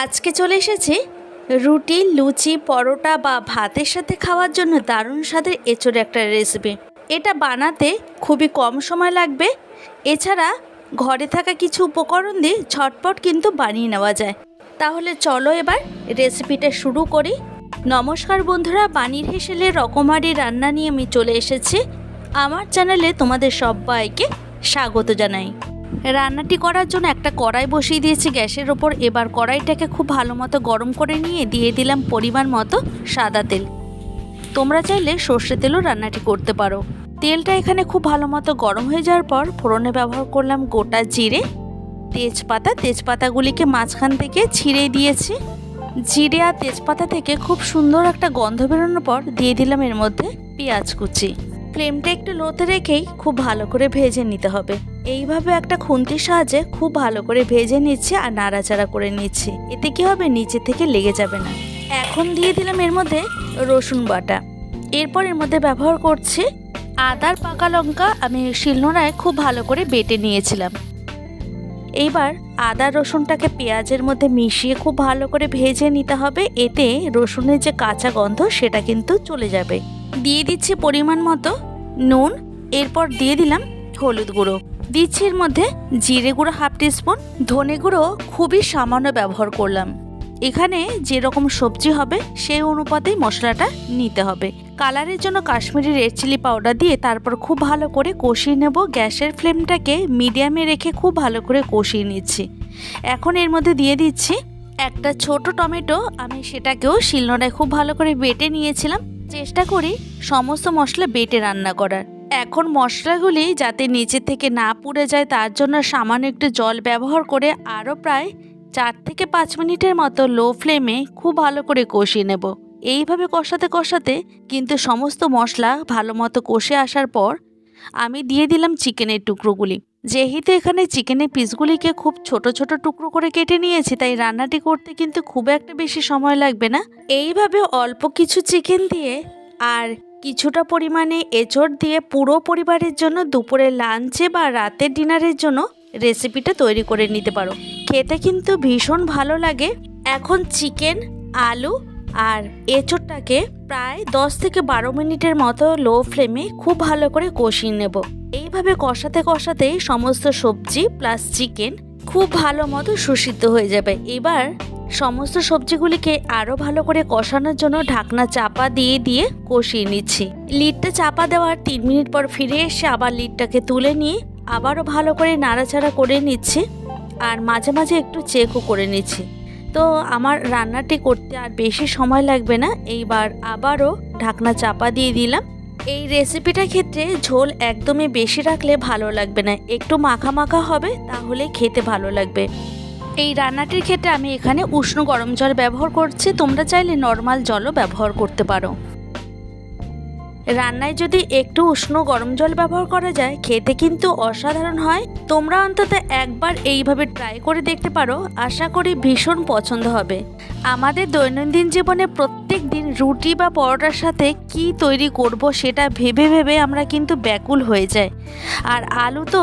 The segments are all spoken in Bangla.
আজকে চলে এসেছি রুটি, লুচি, পরোটা বা ভাতের সাথে খাওয়ার জন্য দারুণ স্বাদের এঁচোড় একটা রেসিপি এটা বানাতে খুবই কম সময় লাগবে। এছাড়া ঘরে থাকা কিছু উপকরণ দিয়ে ঝটপট কিন্তু বানিয়ে নেওয়া যায়। তাহলে চলো এবার রেসিপিটা শুরু করি। নমস্কার বন্ধুরা, বানির হেসেলে রকমারি রান্না নিয়ে আমি চলে এসেছি। আমার চ্যানেলে তোমাদের সবাইকে স্বাগত জানাই। রান্নাটি করার জন্য একটা কড়াই বসিয়ে দিয়েছি গ্যাসের ওপর। এবার কড়াইটাকে খুব ভালো মতো গরম করে নিয়ে দিয়ে দিলাম পরিমাণ মতো সাদা তেল। তোমরা চাইলে সর্ষে তেলও রান্নাটি করতে পারো। তেলটা এখানে খুব ভালো মতো গরম হয়ে যাওয়ার পর ফোড়নে ব্যবহার করলাম গোটা জিরে, তেজপাতা। তেজপাতাগুলিকে মাঝখান থেকে ছিঁড়ে দিয়েছি। জিরে আর তেজপাতা থেকে খুব সুন্দর একটা গন্ধ বেরোনোর পর দিয়ে দিলাম এর মধ্যে পেঁয়াজ কুচি। ফ্লেমটা একটু লোতে রেখেই খুব ভালো করে ভেজে নিতে হবে। এইভাবে একটা খুন্তির সাহায্যে খুব ভালো করে ভেজে নিচ্ছি আর নাড়াচাড়া করে নিচ্ছি। এতে কি হবে? নিচে থেকে লেগে যাবে না। এখন দিয়ে দিলাম এর মধ্যে রসুন বাটা। এরপর এর মধ্যে ব্যবহার করছি আদার পাকা লঙ্কা। আমি শিলনোড়ায় খুব ভালো করে বেটে নিয়েছিলাম। এইবার আদা রসুনটাকে পেঁয়াজের মধ্যে মিশিয়ে খুব ভালো করে ভেজে নিতে হবে। এতে রসুনের যে কাঁচা গন্ধ সেটা কিন্তু চলে যাবে। দিয়ে দিচ্ছি পরিমাণ মতো নুন, এরপর দিয়ে দিলাম হলুদ গুঁড়ো। দিচ্ছি এর মধ্যে জিরে গুঁড়ো হাফ টিস্পুন, ধনে গুঁড়ো খুবই সামান্য ব্যবহার করলাম। এখানে যেরকম সবজি হবে, সেই অনুপাতেই মশলাটা নিতে হবে। কালারের জন্য কাশ্মীরি রেড চিলি পাউডার দিয়ে তারপর খুব ভালো করে কষিয়ে নেব। গ্যাসের ফ্লেমটাকে মিডিয়ামে রেখে খুব ভালো করে কষিয়ে নিচ্ছি। এখন এর মধ্যে দিয়ে দিচ্ছি একটা ছোট টমেটো। আমি সেটাকেও শিলনোড়ায় খুব ভালো করে বেটে নিয়েছিলাম। চেষ্টা করি সমস্ত মশলা বেটে রান্না করার। এখন মশলাগুলি যাতে নিচে থেকে না পুড়ে যায়, তার জন্য সামান্য একটু জল ব্যবহার করে আরও প্রায় চার থেকে পাঁচ মিনিটের মতো লো ফ্লেমে খুব ভালো করে কষিয়ে নেব। এইভাবে কষাতে কষাতে কিন্তু সমস্ত মশলা ভালো মতো কষে আসার পর আমি দিয়ে দিলাম চিকেনের টুকরোগুলি। যেহেতু এখানে চিকেনের পিসগুলিকে খুব ছোট ছোট টুকরো করে কেটে নিয়েছি, তাই রান্নাটি করতে কিন্তু খুব একটা বেশি সময় লাগবে না। এইভাবে অল্প কিছু চিকেন দিয়ে আর কিছুটা পরিমাণে এঁচড় দিয়ে পুরো পরিবারের জন্য দুপুরে লাঞ্চে বা রাতের ডিনারের জন্য রেসিপিটা তৈরি করে নিতে পারো। খেতে কিন্তু ভীষণ ভালো লাগে। এখন চিকেন, আলু আর এঁচড়টাকে প্রায় দশ থেকে বারো মিনিটের মতো লো ফ্লেমে খুব ভালো করে কষিয়ে নেব। এইভাবে কষাতে কষাতেই সমস্ত সবজি প্লাস চিকেন খুব ভালো মতো সুসিদ্ধ হয়ে যাবে। এবার সমস্ত সবজিগুলিকে আরও ভালো করে কষানোর জন্য ঢাকনা চাপা দিয়ে দিয়ে কষিয়ে নিচ্ছি। লিডটা চাপা দেওয়ার তিন মিনিট পর ফিরে এসে আবার লিডটাকে তুলে নিয়ে আবারও ভালো করে নাড়াচাড়া করে নিচ্ছি আর মাঝে মাঝে একটু চেকও করে নিচ্ছি। তো আমার রান্নাটি করতে আর বেশি সময় লাগবে না। এইবার আবারও ঢাকনা চাপা দিয়ে দিলাম। এই রেসিপিটা ক্ষেত্রে ঝোল একদমই বেশি রাখলে ভালো লাগবে না। একটু মাখা মাখা হবে, তাহলে খেতে ভালো লাগবে। এই রান্নাটির ক্ষেত্রে আমি এখানে উষ্ণ গরম জল ব্যবহার করছি। তোমরা চাইলে নর্মাল জলও ব্যবহার করতে পারো। রান্নায় যদি একটু উষ্ণ গরম জল ব্যবহার করা যায়, খেতে কিন্তু অসাধারণ হয়। তোমরা অন্তত একবার এইভাবে ট্রাই করে দেখতে পারো। আশা করি ভীষণ পছন্দ হবে। আমাদের দৈনন্দিন জীবনে প্রত্যেক দিন রুটি বা পরোটার সাথে কি তৈরি করব সেটা ভেবে ভেবে আমরা কিন্তু ব্যাকুল হয়ে যাই। আর আলু তো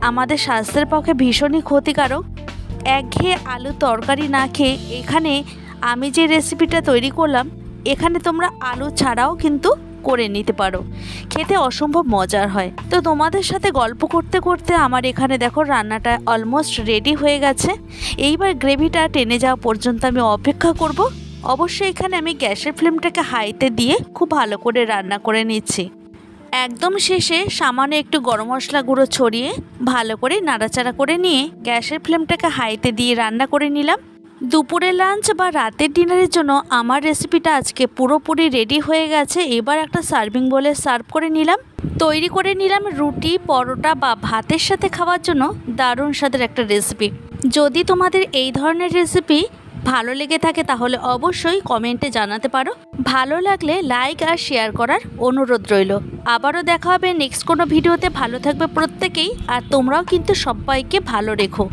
আমাদের স্বাস্থ্যের পক্ষে ভীষণই ক্ষতিকারক। একঘেয়ে আলু তরকারি না খেয়ে এখানে আমি যে রেসিপিটা তৈরি করলাম, এখানে তোমরা আলু ছাড়াও কিন্তু করে নিতে পারো। খেতে অসম্ভব মজার হয়। তো তোমাদের সাথে গল্প করতে করতে আমার এখানে দেখো রান্নাটা অলমোস্ট রেডি হয়ে গেছে। এইবার গ্রেভিটা টেনে যাওয়া পর্যন্ত আমি অপেক্ষা করব। অবশ্যই এখানে আমি গ্যাসের ফ্লেমটাকে হাইতে দিয়ে খুব ভালো করে রান্না করে নিচ্ছি। একদম শেষে সামান্য একটু গরম মশলা গুঁড়ো ছড়িয়ে ভালো করে নাড়াচাড়া করে নিয়ে গ্যাসের ফ্লেমটাকে হাইতে দিয়ে রান্না করে নিলাম। দুপুরে লাঞ্চ বা রাতের ডিনারের জন্য আমার রেসিপিটা আজকে পুরোপুরি রেডি হয়ে গেছে। এবার একটা সার্ভিং বলে সার্ভ করে নিলাম। তৈরি করে নিলাম রুটি, পরোটা বা ভাতের সাথে খাওয়ার জন্য দারুণ স্বাদের একটা রেসিপি যদি তোমাদের এই ধরনের রেসিপি ভালো লেগে থাকে তাহলে অবশ্যই কমেন্টে জানাতে পারো। ভালো লাগলে লাইক আর শেয়ার করার অনুরোধ রইল। আবারও দেখা হবে নেক্সট কোনো ভিডিওতে ভালো থাকবে প্রত্যেকেই। আর তোমরাও কিন্তু সবাইকে ভালো রেখো।